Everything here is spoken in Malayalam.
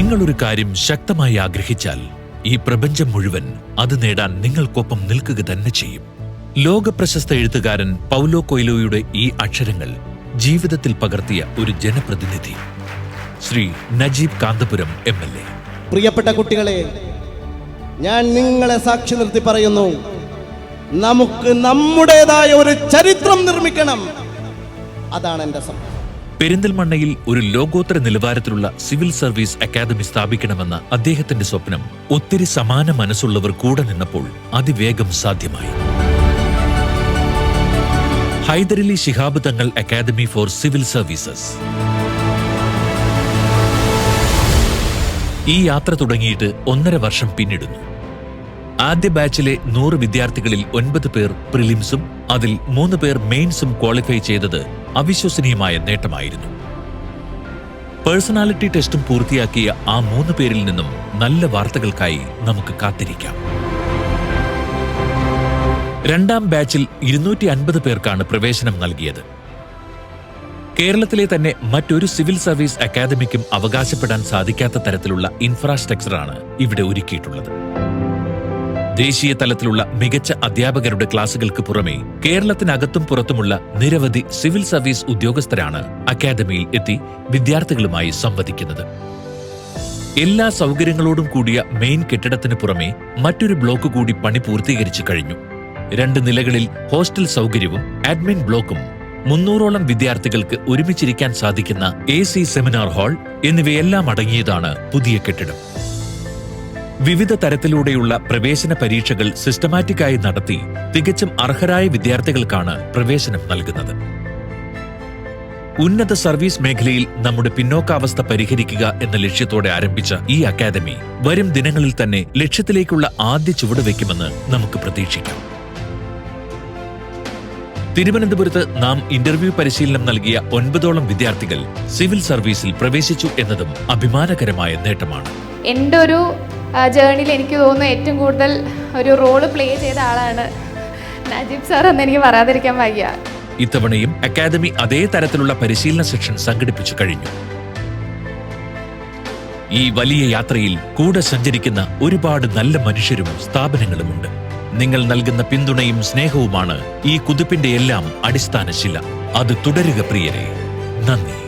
നിങ്ങളൊരു കാര്യം ശക്തമായി ആഗ്രഹിച്ചാൽ ഈ പ്രപഞ്ചം മുഴുവൻ അത് നേടാൻ നിങ്ങൾക്കൊപ്പം നിൽക്കുക തന്നെ ചെയ്യും. ലോകപ്രശസ്ത എഴുത്തുകാരൻ പൗലോ കൊയ്ലോയുടെ ഈ അക്ഷരങ്ങൾ ജീവിതത്തിൽ പകർത്തിയ ഒരു ജനപ്രതിനിധി. Shri Najeeb Kanthapuram M L A. പ്രിയപ്പെട്ട കുട്ടികളെ ഞാൻ നിങ്ങളെ സാക്ഷി നിർത്തി പറയുന്നു നമുക്ക് നമ്മുടേതായ ഒരു ചരിത്രം നിർമ്മിക്കണം. അതാണ് എന്റെ സ്വപ്നം. പെരിന്തൽമണ്ണയിൽ ഒരു ലോകോത്തര നിലവാരത്തിലുള്ള സിവിൽ സർവീസ് അക്കാദമി സ്ഥാപിക്കണമെന്ന അദ്ദേഹത്തിന്റെ സ്വപ്നം ഒത്തിരി സമാന മനസ്സുള്ളവർ കൂടെ നിന്നപ്പോൾ അതിവേഗം സാധ്യമായി. Hyderali Shihab Thangal academy for civil services. ഈ യാത്ര തുടങ്ങിയിട്ട് ഒന്നര വർഷം പിന്നിടുന്നു. ആദ്യ ബാച്ചിലെ നൂറ് വിദ്യാർത്ഥികളിൽ ഒൻപത് പേർ പ്രിലിംസും അതിൽ മൂന്ന് പേർ മെയിൻസും ക്വാളിഫൈ ചെയ്തത് അവിശ്വസനീയമായ നേട്ടമായിരുന്നു. പേഴ്സണാലിറ്റി ടെസ്റ്റും പൂർത്തിയാക്കിയ ആ മൂന്ന് പേരിൽ നിന്നും നല്ല വാർത്തകൾക്കായി നമുക്ക് കാത്തിരിക്കാം. രണ്ടാം ബാച്ചിൽ ഇരുന്നൂറ്റി അൻപത് പേർക്കാണ് പ്രവേശനം നൽകിയത്. കേരളത്തിലെ തന്നെ മറ്റൊരു സിവിൽ സർവീസ് അക്കാദമിക്കും അവകാശപ്പെടാൻ സാധിക്കാത്ത തരത്തിലുള്ള ഇൻഫ്രാസ്ട്രക്ചറാണ് ഇവിടെ ഒരുക്കിയിട്ടുള്ളത്. ദേശീയ തലത്തിലുള്ള മികച്ച അധ്യാപകരുടെ ക്ലാസുകൾക്ക് പുറമെ കേരളത്തിനകത്തും പുറത്തുമുള്ള നിരവധി സിവിൽ സർവീസ് ഉദ്യോഗസ്ഥരാണ് അക്കാദമിയിൽ എത്തി വിദ്യാർത്ഥികളുമായി സംവദിക്കുന്നത്. എല്ലാ സൗകര്യങ്ങളോടും കൂടിയ മെയിൻ കെട്ടിടത്തിന് പുറമെ മറ്റൊരു ബ്ലോക്ക് കൂടി പണി പൂർത്തീകരിച്ചു കഴിഞ്ഞു. രണ്ട് നിലകളിൽ ഹോസ്റ്റൽ സൗകര്യവും അഡ്മിൻ ബ്ലോക്കും മുന്നൂറോളം വിദ്യാർത്ഥികൾക്ക് ഒരുമിച്ചിരിക്കാൻ സാധിക്കുന്ന എ സെമിനാർ ഹാൾ എന്നിവയെല്ലാം അടങ്ങിയതാണ് പുതിയ കെട്ടിടം. വിവിധ തരത്തിലൂടെയുള്ള പ്രവേശന പരീക്ഷകൾ സിസ്റ്റമാറ്റിക്കായി നടത്തി തികച്ചും അർഹരായ വിദ്യാർത്ഥികൾക്കാണ് പ്രവേശനം നൽകുന്നത്. ഉന്നത സർവീസ് മേഖലയിൽ നമ്മുടെ പിന്നോക്കാവസ്ഥ പരിഹരിക്കുക എന്ന ലക്ഷ്യത്തോടെ ആരംഭിച്ച ഈ അക്കാദമി വരും ദിനങ്ങളിൽ തന്നെ ലക്ഷ്യത്തിലേക്കുള്ള ആദ്യ ചുവട് വയ്ക്കുമെന്ന് നമുക്ക് പ്രതീക്ഷിക്കാം. തിരുവനന്തപുരത്ത് നാം ഇന്റർവ്യൂ പരിശീലനം നൽകിയ ഒൻപതോളം വിദ്യാർത്ഥികൾ സിവിൽ സർവീസിൽ പ്രവേശിച്ചു എന്നതും അഭിമാനകരമായ നേട്ടമാണ്. എന്റെ ഒരു ജേണിയിൽ എനിക്ക് തോന്നുന്നു ഏറ്റവും കൂടുതൽ ഒരു റോൾ പ്ലേ ചെയ്ത ആളാണ് നജീബ് സാർ എന്ന് എനിക്ക് പറയാതിരിക്കാൻ വയ്യ. ഇത്തവണയും അക്കാദമി അതേ തരത്തിലുള്ള പരിശീലന സെഷൻ സംഘടിപ്പിച്ചു കഴിഞ്ഞു. ഈ വലിയ യാത്രയിൽ കൂടെ സഞ്ചരിക്കുന്ന ഒരുപാട് നല്ല മനുഷ്യരും സ്ഥാപനങ്ങളുമുണ്ട്. നിങ്ങൾ നൽകുന്ന പിന്തുണയും സ്നേഹവുമാണ് ഈ കുതിപ്പിന്റെ എല്ലാം അടിസ്ഥാന ശില അത് തുടരുക പ്രിയരെ. നന്ദി.